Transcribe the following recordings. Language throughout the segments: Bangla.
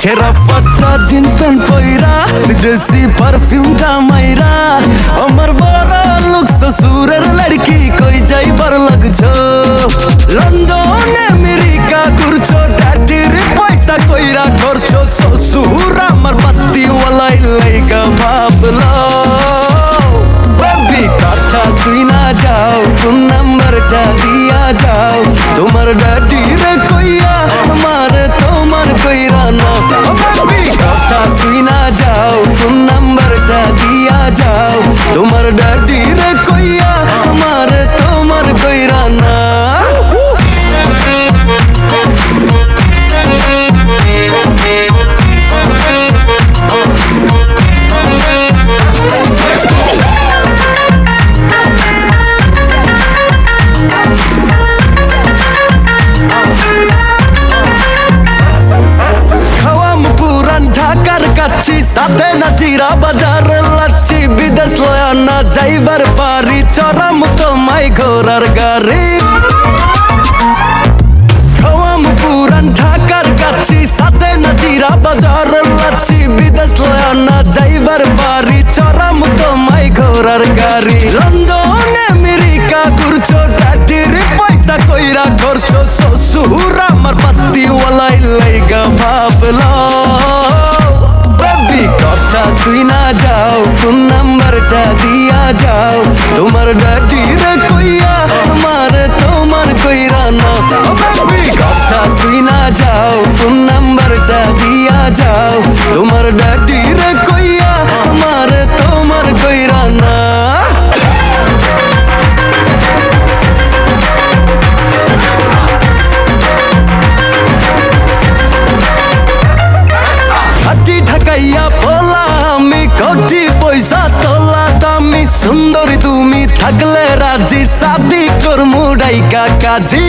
ছেঁড়া পাত্তা জিন্স প্যান্ট পইরা বিদেশি পারফিউমটা মাইরা আমার সাথে না চিরা বাজার লাচ্ছি, বিদেশ লয়া না যাইবার পারি। চরাম তোমায় ঘোরার গাড়ি। খাওয়াম পুরান ঢাকার কাছি, সাথে না চিরা বাজার লাচ্ছি, বিদেশ লয়া না যাইবার পারি। চরাম তোমায় ঘোরার গাড়ি। লন্ডন, আমেরিকা ঘুরছো ড্যাডির পয়সা কইরা করছ শ্বশুর আমার পাত্তি ওয়ালাই লাইগা ভাবলো কথা শুই না যাও ফোন নাম্বারটা দিয়া যাও তোমার ড্যাডি রে কইয়া আমার তোমার কইরা না বেবি কথা শুই না যাও ফোন নাম্বারটা দিয়া যাও তোমার ড্যাডি সুন্দরী তুমি থাকলে রাজি শাদি করমু ডাইকা কাজী।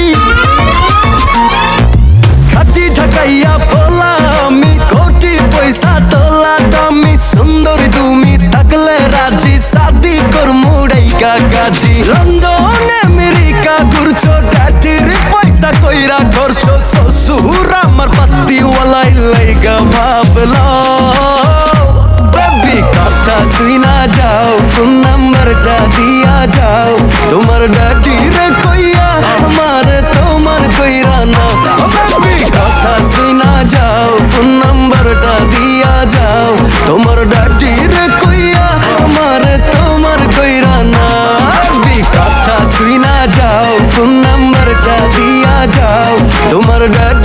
হাতি ঢাকাইয়া পোলা আমি, কোটি পয়সা তোলা দামি। সুন্দরী তুমি থাকলে রাজি শাদি করমু ডাইকা কাজী। লন্ডন, আমেরিকা ঘুরছো ড্যাডির পয়সা কইরা করছ শ্বশুর আমার পাত্তি ওয়ালাই লাইগা ভাবলো। বেবি, কথা শুই না যাও। ডাডিয়া যাও তোমার ডাডি রে কইয়া আমার তোমার কইরা না কথা শুনা যাও ফোন নাম্বারটা দিয়া যাও তোমার ডাডি রে কইয়া আমার তোমার কইরা না কথা শুনা যাও ফোন নাম্বারটা দিয়া যাও তোমার ডাডি